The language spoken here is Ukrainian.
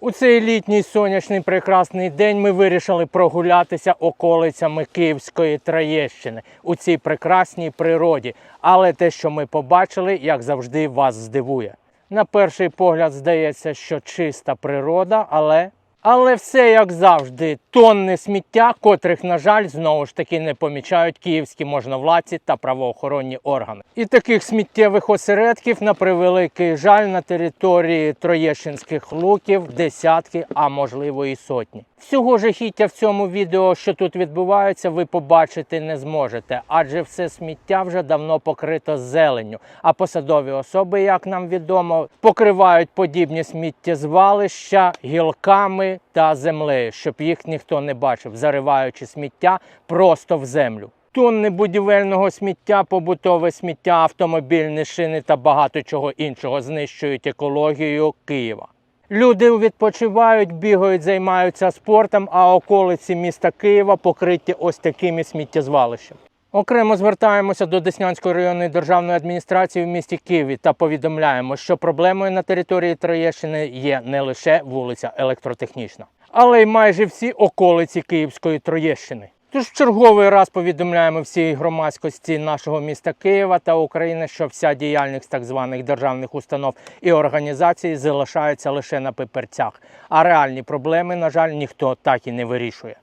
У цей літній сонячний прекрасний день ми вирішили прогулятися околицями Київської Троєщини у цій прекрасній природі. Але те, що ми побачили, як завжди, вас здивує. На перший погляд здається, що чиста природа, але. Але все як завжди, тонни сміття, котрих, на жаль, знову ж таки не помічають київські можновладці та правоохоронні органи. І таких сміттєвих осередків, на превеликий жаль, на території Троєщинських луків десятки, а можливо і сотні. Всього жахіття в цьому відео, що тут відбувається, ви побачити не зможете, адже все сміття вже давно покрито зеленню. А посадові особи, як нам відомо, покривають подібні сміттєзвалища гілками та землею, щоб їх ніхто не бачив, зариваючи сміття просто в землю. Тонни будівельного сміття, побутове сміття, автомобільні шини та багато чого іншого знищують екологію Києва. Люди відпочивають, бігають, займаються спортом, а околиці міста Києва покриті ось такими сміттєзвалищами. Окремо звертаємося до Деснянської районної державної адміністрації в місті Києві та повідомляємо, що проблемою на території Троєщини є не лише вулиця Електротехнічна, але й майже всі околиці Київської Троєщини. Тож в черговий раз повідомляємо всій громадськості нашого міста Києва та України, що вся діяльність так званих державних установ і організацій залишається лише на паперцях, а реальні проблеми, на жаль, ніхто так і не вирішує.